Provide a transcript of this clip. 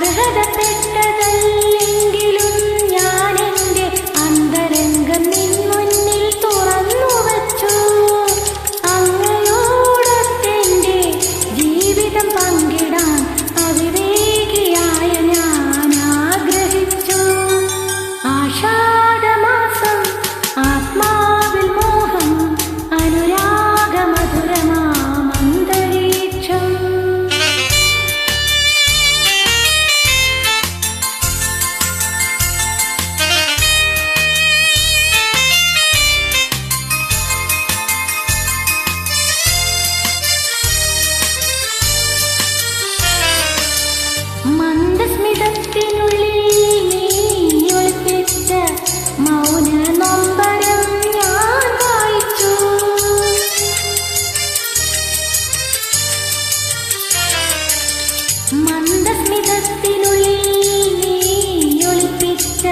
மருகத பெற்றதல்ல മന്ദസ്മിതത്തിനുള്ളിൽ നീ ഒളിപ്പിച്ച